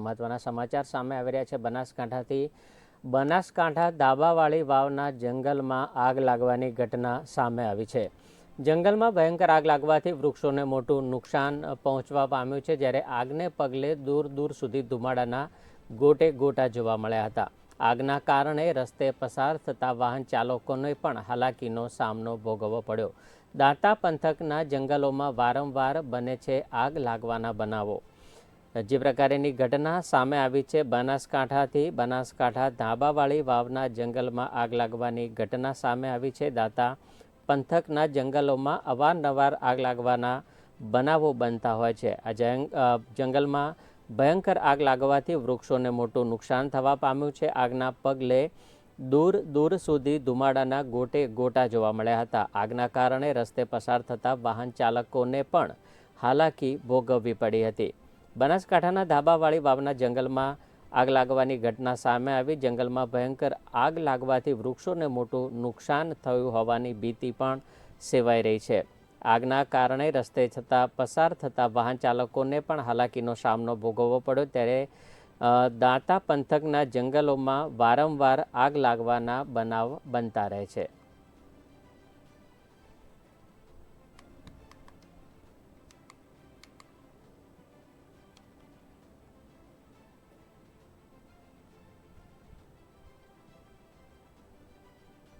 મહત્વના સમાચાર સામે આવી રહ્યા છે. બનાસકાંઠાથી બનાસકાંઠા દાબાવાળી વાવના જંગલમાં આગ લાગવાની ઘટના સામે આવી છે. જંગલમાં ભયંકર આગ લાગવાથી વૃક્ષોને મોટું નુકસાન પહોંચવા પામ્યું છે, જ્યારે આગને પગલે દૂર દૂર સુધી ધુમાડાના ગોટે ગોટા જોવા મળ્યા હતા. આગના કારણે રસ્તે પસાર થતા વાહન ચાલકોને પણ હાલાકીનો સામનો ભોગવવો પડ્યો. દાંતા પંથકના જંગલોમાં વારંવાર બને છે આગ લાગવાના બનાવો. જે પ્રકારેની ઘટના સામે આવી છે, બનાસકાંઠાથી બનાસકાંઠા ધાબાવાળી વાવના જંગલમાં આગ લાગવાની ઘટના સામે આવી છે. દાતા પંથકના જંગલોમાં અવારનવાર આગ લાગવાના બનાવો બનતા હોય છે. આ જંગ જંગલમાં ભયંકર આગ લાગવાથી વૃક્ષોને મોટું નુકસાન થવા પામ્યું છે. આગના પગલે દૂર દૂર સુધી ધુમાડાના ગોટે ગોટા જોવા મળ્યા હતા. આગના કારણે રસ્તે પસાર થતા વાહન ચાલકોને પણ હાલાકી ભોગવવી પડી હતી. બનાસકાંઠાના ધાબાવાળી વાવના જંગલમાં આગ લાગવાની ઘટના સામે આવી. જંગલમાં ભયંકર આગ લાગવાથી વૃક્ષોને મોટું નુકસાન થયું હોવાની ભીતિ પણ સેવાઈ રહી છે. આગના કારણે રસ્તે છતાં પસાર થતા વાહન ચાલકોને પણ હાલાકીનો સામનો ભોગવવો પડ્યો. ત્યારે દાંતા પંથકના જંગલોમાં વારંવાર આગ લાગવાના બનાવ બનતા રહે છે.